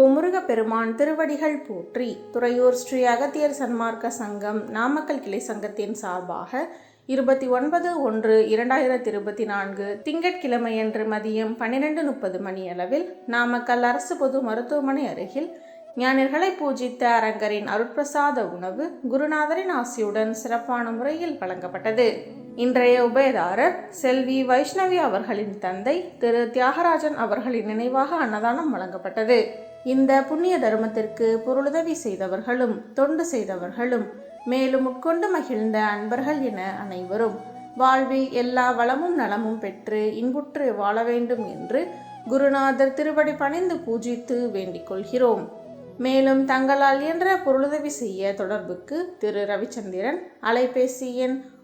ஓ முருகப்பெருமான் திருவடிகள் போற்றி துறையூர் ஸ்ரீ அகத்தியர் சன்மார்க்க சங்கம் நாமக்கல் கிளை சங்கத்தின் சார்பாக இருபத்தி ஒன்பது ஒன்று இரண்டாயிரத்தி இருபத்தி நான்கு திங்கட்கிழமையன்று மதியம் பன்னிரெண்டு முப்பது மணி அளவில் நாமக்கல் அரசு பொது மருத்துவமனை அருகில் ஞானிகளை பூஜித்த அரங்கரின் அருட்பிரசாத உணவு குருநாதரின் ஆசியுடன் சிறப்பான முறையில் வழங்கப்பட்டது. இன்றைய உபயதாரர் செல்வி வைஷ்ணவி அவர்களின் தந்தை திரு தியாகராஜன் அவர்களின் நினைவாக அன்னதானம் வழங்கப்பட்டது. இந்த புண்ணிய தர்மத்திற்கு பொருளுதவி செய்தவர்களும் தொண்டு செய்தவர்களும் மேலும் உட்கொண்டு மகிழ்ந்த அன்பர்கள் என அனைவரும் வாழ்வில் எல்லா வளமும் நலமும் பெற்று இன்புற்று வாழ வேண்டும் என்று குருநாதர் திருவடி பணிந்து பூஜித்து வேண்டிக் கொள்கிறோம். மேலும் தங்களால் இயன்ற பொருளுதவி செய்ய தொடர்புக்கு திரு ரவிச்சந்திரன் அலைபேசி எண்